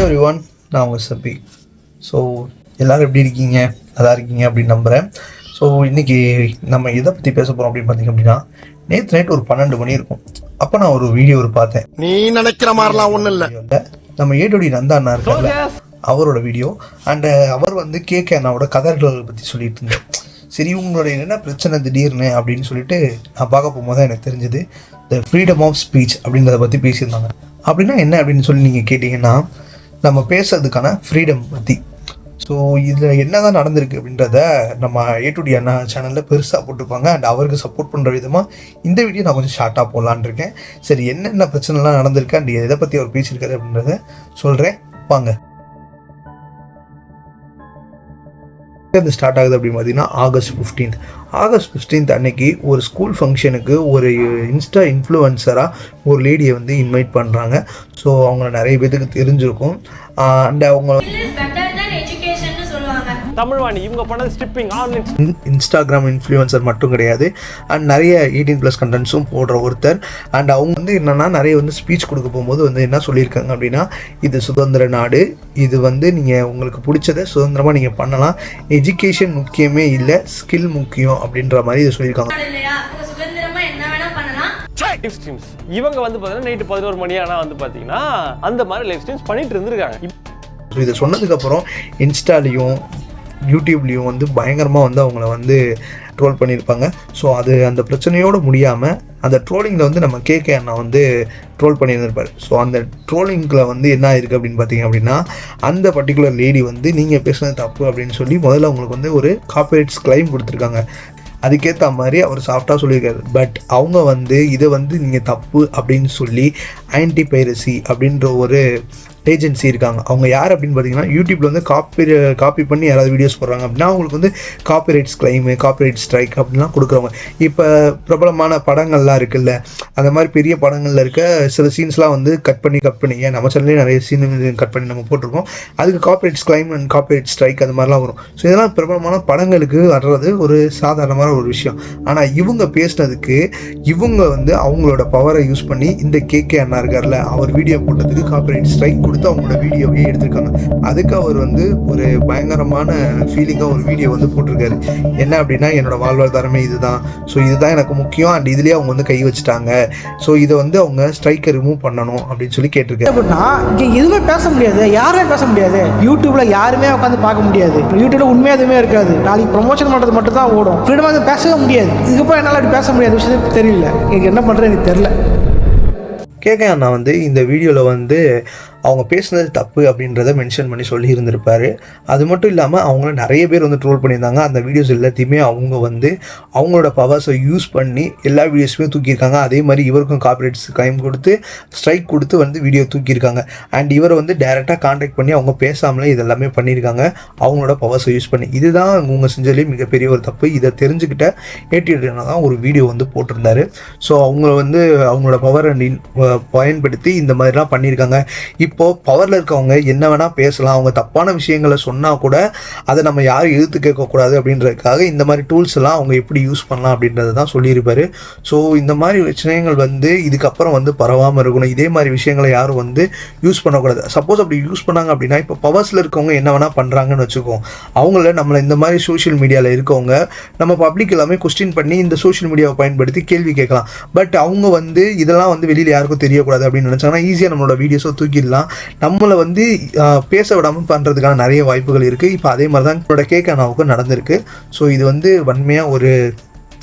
Every one நான் உங்கள் சபி. So எல்லோரும் எப்படி இருக்கீங்க? நல்லா இருக்கீங்க அப்படின்னு நம்புகிறேன் ஸோ இன்றைக்கி நம்ம எதை பற்றி பேச போகிறோம் அப்படின்னு பார்த்தீங்க அப்படின்னா நேற்று நைட் ஒரு பன்னெண்டு மணி இருக்கும். அப்போ நான் ஒரு வீடியோ ஒரு பார்த்தேன். நீ நினைக்கிற மாதிரிலாம் ஒண்ணும் இல்ல. நம்ம ஏடோடி நந்தா அண்ணா இருக்கார்ல அவரோட வீடியோ அண்டு அவர் வந்து கேகே அண்ணாவோட கதர்களை பற்றி சொல்லிட்டு இருந்தார். சரி உங்களுடைய என்ன பிரச்சனை திடீர்னு அப்படின்னு சொல்லிட்டு நான் பார்க்க போகும்போது தான் எனக்கு தெரிஞ்சது த ஃப்ரீடம் ஆஃப் ஸ்பீச் அப்படின்றத பற்றி பேசியிருந்தாங்க. அப்படின்னா என்ன அப்படின்னு சொல்லி நீங்கள் கேட்டிங்கன்னா நம்ம பேசுறதுக்கான ஃப்ரீடம் பற்றி ஸோ இதில் என்ன தான் நடந்திருக்கு அப்படின்றத நம்ம ஏ டு டி அண்ணா சேனலில் பெருசாக போட்டிருப்பாங்க. அண்ட் அவருக்கு சப்போர்ட் பண்ணுற விதமாக இந்த வீடியோ நான் கொஞ்சம் ஷார்ட்டாக போடலான்னு இருக்கேன். சரி என்னென்ன பிரச்சனைலாம் நடந்திருக்கு? அண்ட் எதை பற்றி அவர் பேசியிருக்காரு அப்படின்றத சொல்கிறேன் வாங்க. இது ஸ்டார்ட் ஆகுது அப்படின்னு பார்த்தீங்கன்னா ஆகஸ்ட் ஃபிஃப்டீன்த் ஆகஸ்ட் ஃபிஃப்டீன்த் அன்னைக்கு ஒரு ஸ்கூல் ஃபங்க்ஷனுக்கு ஒரு இன்ஸ்டா இன்ஃப்ளூயன்சராக ஒரு லேடியை வந்து இன்வைட் பண்ணுறாங்க ஸோ அவங்கள நிறைய பேத்துக்கு தெரிஞ்சிருக்கும். அண்ட் அவங்க தமிழ்வாணி இவங்க பண்ணது ஸ்டிப்பிங் ஆன்லைன் இன்- இன்ஸ்டாகிராம் இன்ஃப்ளூயன்சர் மட்டும் கிடையாது. அண்ட் நிறைய எயிட்டீன் ப்ளஸ் கண்டென்ட்ஸும் போடுற ஒருத்தர். அண்ட் அவங்க வந்து என்னென்னா நிறைய வந்து ஸ்பீச் கொடுக்க போகும்போது வந்து என்ன சொல்லியிருக்காங்க அப்படின்னா இது சுதந்திர நாடு. இது வந்து நீங்கள் உங்களுக்கு பிடிச்சதை சுதந்திரமாக நீங்கள் பண்ணலாம். எஜுகேஷன் முக்கியமே இல்லை ஸ்கில் முக்கியம் அப்படின்ற மாதிரி இதை சொல்லியிருக்காங்க. நாடு இல்லையா? உங்க சுதந்திரமா என்ன வேணா பண்ணலாம். லைவ் ஸ்ட்ரீம்ஸ் இவங்க வந்து பார்த்தீங்கன்னா நைட்டு பதினோரு மணி ஆனால் வந்து பார்த்தீங்கன்னா அந்த மாதிரி லைவ் ஸ்ட்ரீம்ஸ் பண்ணிட்டு இருந்திருக்காங்க. இதை சொன்னதுக்கப்புறம் இன்ஸ்டாலையும் யூடியூப்லேயும் வந்து பயங்கரமாக வந்து அவங்கள வந்து ட்ரோல் பண்ணியிருப்பாங்க. ஸோ அது அந்த பிரச்சனையோடு முடியாமல் அந்த ட்ரோலிங்கில் வந்து நம்ம கேகே அண்ணா வந்து ட்ரோல் பண்ணியிருந்திருப்பார். ஸோ அந்த ட்ரோலிங்கில் வந்து என்ன ஆயிருக்கு அப்படின்னு பார்த்தீங்க அப்படின்னா அந்த பர்டிகுலர் லேடி வந்து நீங்கள் பேசுனது தப்பு அப்படின்னு சொல்லி முதல்ல அவங்களுக்கு வந்து ஒரு காப்பரேட்ஸ் கிளைம் கொடுத்துருக்காங்க. அதுக்கேற்ற மாதிரி அவர் சாஃப்டாக சொல்லியிருக்காரு. பட் அவங்க வந்து இதை வந்து நீங்கள் தப்பு அப்படின்னு சொல்லி ஆன்டி பைரசி அப்படின்ற ஒரு ஏஜென்சி இருக்காங்க. அவங்க யார் அப்படின்னு பார்த்தீங்கன்னா யூடியூப்பில் வந்து காப்பி காப்பி பண்ணி யாராவது வீடியோஸ் போடுறாங்க அப்படின்னா அவங்களுக்கு வந்து காப்பிரைட்ஸ் கிளைமு காப்பிரைட் ஸ்ட்ரைக் அப்படின்லாம் கொடுக்குறவங்க. இப்போ பிரபலமான படங்கள்லாம் இருக்குல்ல அந்த மாதிரி பெரிய படங்களில் இருக்க சில சீன்ஸ்லாம் வந்து கட் பண்ணி கட் பண்ணி ஏன் நம்ம சேனல்லே நிறைய சீன் கட் பண்ணி நம்ம போட்டிருக்கோம். அதுக்கு copyrights claim and copyright strike அது மாதிரிலாம் வரும். ஸோ இதெல்லாம் பிரபலமான படங்களுக்கு வர்றது ஒரு சாதாரணமான ஒரு விஷயம். ஆனால் இவங்க பேசினதுக்கு இவங்க வந்து அவங்களோட பவரை யூஸ் பண்ணி இந்த கேகே அண்ணா இருக்கார்ல அவர் வீடியோ போட்டதுக்கு காப்பிரைட் ஸ்ட்ரைக் கொடுத்து அவங்களோட வீடியோவே எடுத்திருக்காங்க. அதுக்கு அவர் வந்து ஒரு பயங்கரமான ஃபீலிங்காக ஒரு வீடியோ வந்து போட்டிருக்காரு. என்ன அப்படின்னா என்னோட வாழ்வாதாரமே இதுதான். ஸோ இதுதான் எனக்கு முக்கியம். அண்ட் இதுலேயே அவங்க வந்து கை வச்சுட்டாங்க. ஸோ இதை வந்து அவங்க ஸ்ட்ரைக்கை ரிமூவ் பண்ணணும் அப்படின்னு சொல்லி கேட்டிருக்காரு. அப்படின்னா இங்கே எதுவுமே பேச முடியாது. யாருமே பேச முடியாது. யூடியூப்ல யாருமே உட்காந்து பார்க்க முடியாது. யூடியூப்ல உண்மையாக எதுவுமே இருக்காது. நாளைக்கு ப்ரொமோஷன் பண்ணுறது மட்டும் தான் ஓடும். ஃப்ரீடமாக அது பேசவே முடியாது. இதுக்கப்புறம் என்னால் அப்படி பேச முடியாது விஷயம் தெரியல. எனக்கு என்ன பண்ணுறது எனக்கு தெரில கேகே அண்ணா வந்து இந்த வீடியோவில் வந்து அவங்க பேசுனது தப்பு அப்படின்றத மென்ஷன் பண்ணி சொல்லி இருந்திருப்பாரு அது மட்டும் இல்லாமல் அவங்கள நிறைய பேர் வந்து ட்ரோல் பண்ணியிருந்தாங்க. அந்த வீடியோஸ் எல்லாத்தையுமே அவங்க வந்து அவங்களோட பவர்ஸை யூஸ் பண்ணி எல்லா வீடியோஸுமே தூக்கியிருக்காங்க. அதே மாதிரி இவருக்கும் காப்பரேட்ஸ் கைம் கொடுத்து ஸ்ட்ரைக் கொடுத்து வந்து வீடியோ தூக்கியிருக்காங்க. அண்ட் இவரை வந்து டேரெக்டாக காண்டாக்ட் பண்ணி அவங்க பேசாமலே இதெல்லாமே பண்ணியிருக்காங்க. அவங்களோட பவர்ஸை யூஸ் பண்ணி. இதுதான் அவங்க செஞ்சதுலேயே மிகப்பெரிய ஒரு தப்பு. இதை தெரிஞ்சுக்கிட்ட ஏடிஎட்னா தான் ஒரு வீடியோ வந்து போட்டிருந்தாரு. ஸோ அவங்க வந்து அவங்களோட பவர் பயன்படுத்தி இந்த மாதிரிலாம் பண்ணியிருக்காங்க. இப்போது பவரில் இருக்கவங்க என்ன வேணால் பேசலாம். அவங்க தப்பான விஷயங்களை சொன்னால் கூட அதை நம்ம யாரும் எதிர்த்து கேட்கக்கூடாது அப்படின்றதுக்காக இந்த மாதிரி டூல்ஸ் எல்லாம் அவங்க எப்படி யூஸ் பண்ணலாம் அப்படின்றத தான் சொல்லியிருப்பாரு. ஸோ இந்த மாதிரி விஷயங்கள் வந்து இதுக்கப்புறம் வந்து பரவாமல் இருக்கணும். இதே மாதிரி விஷயங்களை யாரும் வந்து யூஸ் பண்ணக்கூடாது. சப்போஸ் அப்படி யூஸ் பண்ணாங்க அப்படின்னா இப்போ பவர்ஸில் இருக்கவங்க என்ன வேணால் பண்ணுறாங்கன்னு வச்சுக்கோம் அவங்கள நம்மளை இந்த மாதிரி சோஷியல் மீடியாவில் இருக்கவங்க நம்ம பப்ளிக் எல்லாமே கொஸ்டின் பண்ணி இந்த சோஷியல் மீடியாவை பயன்படுத்தி கேள்வி கேட்கலாம். பட் அவங்க வந்து இதெல்லாம் வந்து வெளியில் யாருக்கும் தெரியக்கூடாது அப்படின்னு நினச்சாங்கன்னா ஈஸியாக நம்மளோட வீடியோஸை தூக்கிடலாம். நம்மளை வந்து பேச விடாமல் பண்ணுறதுக்கான நிறைய வாய்ப்புகள் இருக்குது இப்போ அதே மாதிரி தான் என்னோட கேக் அண்ணாவுக்கும் நடந்திருக்கு. ஸோ இது வந்து வன்மையாக ஒரு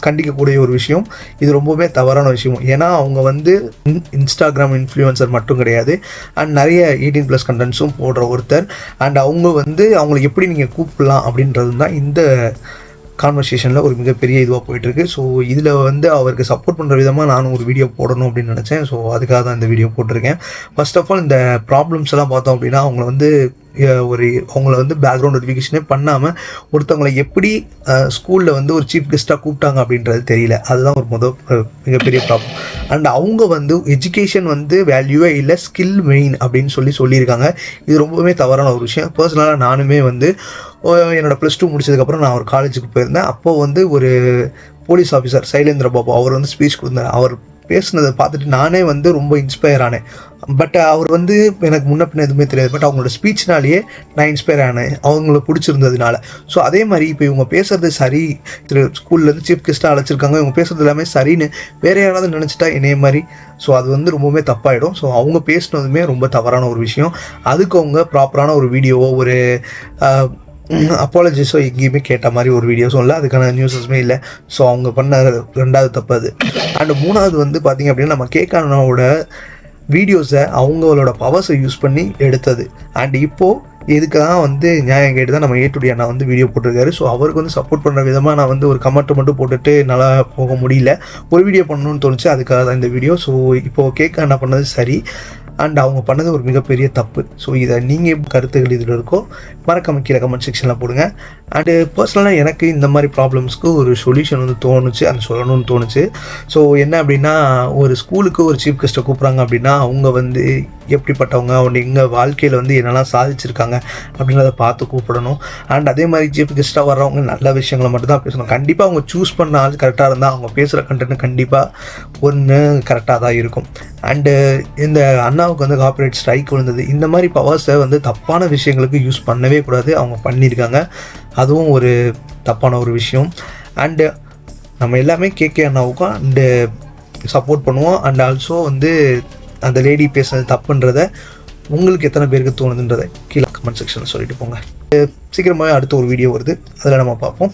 கண்டிக்கக்கூடிய ஒரு விஷயம். இது ரொம்பவுமே தவறான விஷயம். ஏன்னா அவங்க வந்து இன்ஸ்டாகிராம் இன்ஃப்ளூயன்சர் மட்டும் கிடையாது. அண்ட் நிறைய எயிட்டீன் ப்ளஸ் கண்டென்ட்ஸும் போடுற ஒருத்தர். அண்ட் அவங்க வந்து அவங்களை எப்படி நீங்கள் கூப்பிடலாம் அப்படின்றது தான் இந்த கான்வர்சேஷனில் ஒரு மிகப்பெரிய இதுவாக போயிட்டுருக்கு. ஸோ இதில் வந்து அவருக்கு சப்போர்ட் பண்ணுற விதமாக நானும் ஒரு வீடியோ போடணும் அப்படின்னு நினச்சேன். ஸோ அதுக்காக தான் இந்த வீடியோ போட்டிருக்கேன். ஃபர்ஸ்ட் ஆஃப் ஆல் இந்த ப்ராப்ளம்ஸ் எல்லாம் பார்த்தோம் அப்படின்னா அவங்கள வந்து ஒரு அவங்கள வந்து பேக்ரவுண்ட் வெரிஃபிகேஷனே பண்ணாமல் ஒருத்தவங்களை எப்படி ஸ்கூலில் வந்து ஒரு சீஃப் கெஸ்ட்டாக கூப்பிட்டாங்க அப்படின்றது தெரியல. அதுதான் ஒரு முதல் மிகப்பெரிய ப்ராப்ளம் அண்ட் அவங்க வந்து எஜுகேஷன் வந்து வேல்யூவே இல்லை ஸ்கில் மெயின் அப்படின்னு சொல்லி சொல்லியிருக்காங்க. இது ரொம்பவுமே தவறான ஒரு விஷயம். பர்சனலாக நானுமே வந்து என்னோடய என்னோட ப்ளஸ் டூ முடிச்சதுக்கப்புறம் நான் ஒரு காலேஜுக்கு போயிருந்தேன். அப்போது வந்து ஒரு போலீஸ் ஆஃபீஸர் சைலேந்திர பாபு அவர் வந்து ஸ்பீச் கொடுத்தார். அவர் பேசுனதை பார்த்துட்டு நானே வந்து ரொம்ப இன்ஸ்பயர் ஆனேன். பட் அவர் வந்து எனக்கு முன்ன பின்ன எதுவுமே தெரியாது. பட் அவங்களோட ஸ்பீச்னாலேயே நான் இன்ஸ்பயர் ஆனேன். அவங்கள பிடிச்சிருந்ததுனால. ஸோ அதே மாதிரி இப்போ இவங்க பேசுறது சரி. திரு ஸ்கூல்லேருந்து சீஃப் கெஸ்ட்டாக அழைச்சிருக்காங்க. இவங்க பேசுறது எல்லாமே சரின்னு வேற யாராவது நினச்சிட்டா என்னைய மாதிரி. ஸோ அது வந்து ரொம்பவுமே தப்பாயிடும். ஸோ அவங்க பேசுனதுமே ரொம்ப தவறான ஒரு விஷயம். அதுக்கு அவங்க ப்ராப்பரான ஒரு வீடியோவோ ஒரு அப்பாலஜிஸோ எங்கேயுமே கேட்ட மாதிரி ஒரு வீடியோஸும் இல்லை அதுக்கான நியூஸஸுமே இல்லை. ஸோ அவங்க பண்ண ரெண்டாவது தப்பு அது. அண்ட் மூணாவது வந்து பார்த்திங்க அப்படின்னா நம்ம கேக்கானோட வீடியோஸை அவங்களோட பவர்ஸை யூஸ் பண்ணி எடுத்தது. அண்ட் இப்போது இதுக்கு தான் வந்து நியாயம் கேட்டு தான் நம்ம ஏட்டுடைய அண்ணா வந்து வீடியோ போட்டிருக்காரு. ஸோ அவருக்கு வந்து சப்போர்ட் பண்ணுற விதமாக நான் வந்து ஒரு கமெண்ட் மட்டும் போட்டுட்டு நல்லா போக முடியல. ஒரு வீடியோ பண்ணணும்னு தோணுச்சு அதுக்காக தான் இந்த வீடியோ ஸோ இப்போது கேட்க என்ன பண்ணது சரி. அண்ட் அவங்க பண்ணது ஒரு மிகப்பெரிய தப்பு. ஸோ இதை நீங்கள் கருத்துகள் இதில் இருக்கோ மறக்காம கீழே கமெண்ட் செக்ஷனில் போடுங்க. அண்டு பர்சனலாக எனக்கு இந்த மாதிரி ப்ராப்ளம்ஸ்க்கு ஒரு சொல்யூஷன் வந்து தோணுச்சு அந்த சொல்லணும்னு தோணுச்சு. ஸோ என்ன அப்படின்னா ஒரு ஸ்கூலுக்கு ஒரு சீஃப் கெஸ்ட்டை கூப்பிட்றாங்க அப்படின்னா அவங்க வந்து எப்படிப்பட்டவங்க அவங்க எங்கள் வாழ்க்கையில் வந்து என்னெல்லாம் சாதிச்சிருக்காங்க அப்படின்றத பார்த்து கூப்பிடணும். அண்ட் அதே மாதிரி சீஃப் கெஸ்ட்டாக வர்றவங்க நல்ல விஷயங்களை மட்டும் தான் பேசணும். கண்டிப்பாக அவங்க சூஸ் பண்ண ஆள் கரெக்டாக இருந்தால் அவங்க பேசுகிற கண்டென்ட் கண்டிப்பாக ஒன்று கரெக்டாக தான் இருக்கும். அண்டு இந்த அண்ணா அண்ணாவுக்கு வந்து காப்பரேட் ஸ்ட்ரைக் விழுந்தது. இந்த மாதிரி பவர்ஸை வந்து தப்பான விஷயங்களுக்கு யூஸ் பண்ணவே கூடாது. அவங்க பண்ணியிருக்காங்க. அதுவும் ஒரு தப்பான ஒரு விஷயம். அண்டு நம்ம எல்லாமே கேகே அண்ணாவுக்கும் அண்டு சப்போர்ட் பண்ணுவோம். அண்ட் ஆல்சோ வந்து அந்த லேடி பேசுனது தப்புன்றத உங்களுக்கு எத்தனை பேருக்கு தோணுதுன்றதை கீழே கமெண்ட் செக்ஷனில் சொல்லிட்டு போங்க. சீக்கிரமாகவே அடுத்த ஒரு வீடியோ வருது. அதில் நம்ம பார்ப்போம்.